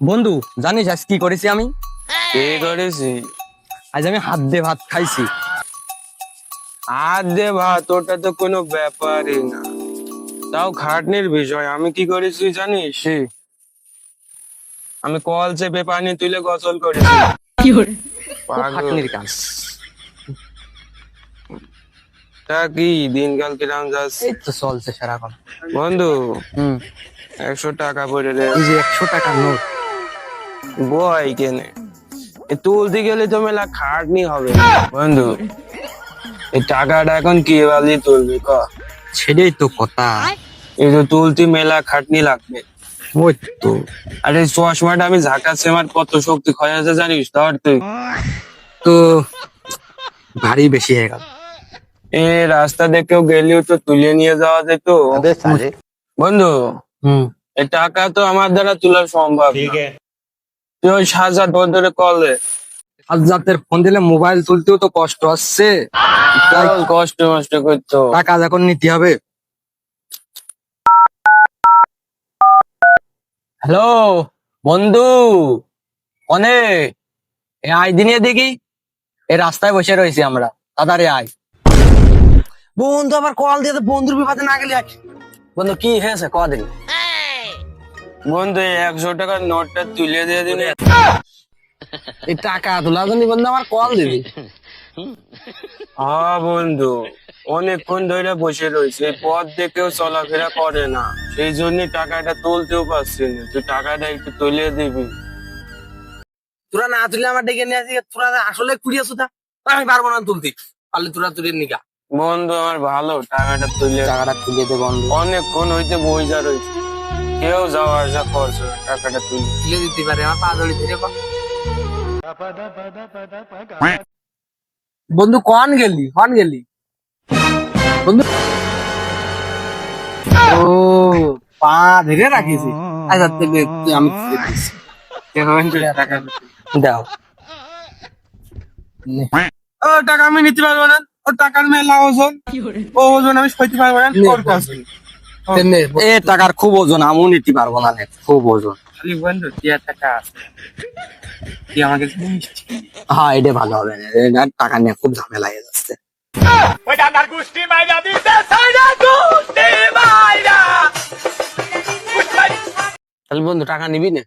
বন্ধু জানিস আজ কি করেছি আমি? কে করেছি? আজ আমি হাত দিয়ে ভাত খাইছি। হাত দে ভাত ওটা তো কোনো ব্যাপারই না। তাও খাটনির বিষয় আমি কি করেছি জানিস? আমি কল চেপে পানি তুলে গোসল করেছি। খাটনির কাজ। তা কি দিনকাল কিরাম যাচ্ছে? এই তো চলছে সারাক্ষণ। বন্ধু হুম। একশো টাকা পড়ে রে। একশো টাকা নোট। কেনে? তুলতে গেলে তো মেলা খাটনি হবে। বন্ধু এই টাকাটা এখন কি বালি তুলবি ক? সেটাই তো কথা। এই তো তুলতে মেলা খাটনি লাগবে। ওই তো। আরে চশমাটা আমি ঝাঁকাচ্ছি আমার কত শক্তি ক্ষয় আছে জানিস? ধর তুই। তো ভারী বেশি হয়ে গেল। এ রাস্তা দেখেও গেলেও তো তুলে নিয়ে যাওয়া যেত বন্ধু হুম। এই টাকা তো আমার দ্বারা তোলা সম্ভব ঠিক তুই ওই সাজার বন্ধুরে কল আজ ফোন দিলে মোবাইল তুলতেও তো কষ্ট চল, কষ্ট মষ্ট করতো টাকা যখন নিতে হবে। হ্যালো বন্ধু। অনে এ আয় দিনে দেখি। এই রাস্তায় বসে রয়েছি আমরা। তাড়াতাড়ি আয়। বন্ধু আবার কল দিয়ে বন্ধুর বিপদে না গেলে বন্ধু কি হয়েছে? কদিন বন্ধু একশো টাকার নোটটা তুলে দিয়ে দিলে এই টাকা তোলার জন্য বন্ধু আমার কল দিবি। হ্যাঁ বন্ধু অনেকক্ষণ ধরে বসে রয়েছে পথ দেখেও চলাফেরা করে না। সেই জন্য টাকাটা তুলতেও পারছি না তুই টাকাটা একটু তুলে দিবি। তোরা না তুলে আমার ডেকে নিয়ে আসি তোরা আসলে কুড়িয়ে সুতা আমি পারব না তুলতে পারলে তোরা তুলে নিগা বন্ধু আমার ভালো টাকাটা তুলে টাকাটা তুলে দে বন্ধু। অনেকক্ষণ হইতে বইজা রয়েছে কেউ যাওয়া আসা করছে টাকাটা তুলে তুলে দিতে পারে আমার পা ধরে ধরে বন্ধু কন গেলি? কন গেলি? বন্ধু। ও পা ধরে রাখিছি আচ্ছা তুই তুই আমি টাকা দাও। ও টাকা আমি নিতে পারব না। ও টাকার মেলা ওজন। ও ওজন আমি সইতে পারব কাছে নে, এ টাকার খুব ওজন আমিও নিতে পারব না খুব ওজন। খালি বন্ধু টিয়া টাকা আছে। তুই আমাকে মিষ্টি হ্যাঁ এটা ভালো হবে না টাকা নিয়ে খুব ঝামেলা হয়ে যাচ্ছে। তাহলে বন্ধু টাকা নিবি না?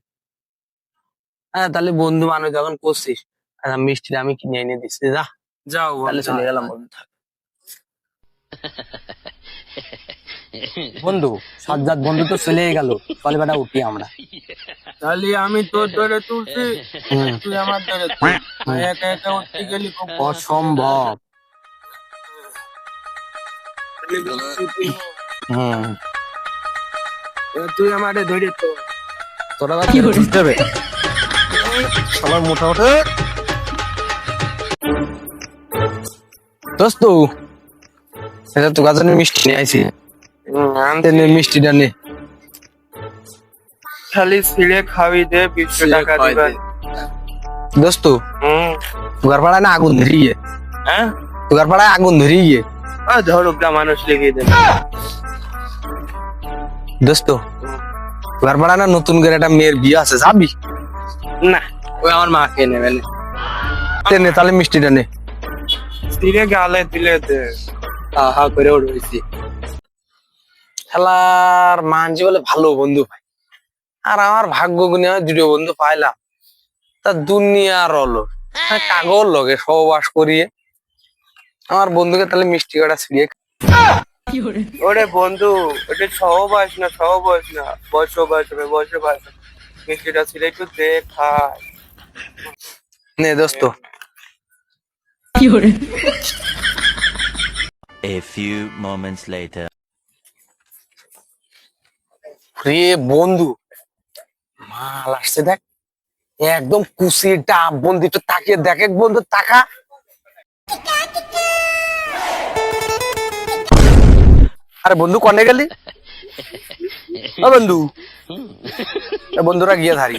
হ্যাঁ তাহলে বন্ধু মানুষ যখন করছিস মিষ্টিটা আমি কিনে এনে দিচ্ছি যা। যাও তাহলে চলে গেলাম বন্ধু। বন্ধু সাজ্জাদ বন্ধু তো চলে গেল। চলে বেটা উঠি আমরা। তাহলে আমি তোর ধরে তুলছি তুই আমার ধরে একা একা উঠতে গেলি খুব অসম্ভব। হুম। তুই আমারে ধরে তো। তোরা কি বুঝতে হবে? সবার মোটা ওঠে। দোস্ত এটা তো গাছের মিষ্টি নিয়ে আইছি। আনতে নে মিষ্টিটা নে। খালি ছিঁড়ে দে বিশ টাকা দিবা। দোস্ত হুম। পাড়ায় না আগুন ধরিয়ে হ্যাঁ? তুগার পাড়ায় আগুন ও ধরুক না মানুষ লেগে দে দোস্ত পাড়ায় না নতুন করে একটা মেয়ের বিয়ে আছে যাবি? না ওই আমার মা খেয়ে নেবে নে। তাহলে মিষ্টিটা নে। ছিঁড়ে গালে দিলে দে। হা করে উঠেছি। খেলার মানছি বলে ভালো বন্ধু পাই আর আমার ভাগ্য গুনে আমি দুটো বন্ধু পাইলাম। তা দুনিয়ার হলো। কাগজ লগে সহবাস করিয়ে আমার বন্ধুকে তাহলে মিষ্টি কাটা ছিড়িয়ে ওরে বন্ধু ওটা সহবাস না সহবাস না। বয়স বয়স হবে বয়স বয়স মিষ্টিটা ছিল একটু দেখা। নে দোস্ত। A few moments later. রে বন্ধু, মাল আসছে দেখ। একদম কুসির ডাব, বন্ধু, একটু তাকিয়ে দেখ। এক বন্ধু, তাকা। আরে বন্ধু, কনে গেলি? বন্ধু। বন্ধুরা গিয়ে ধারি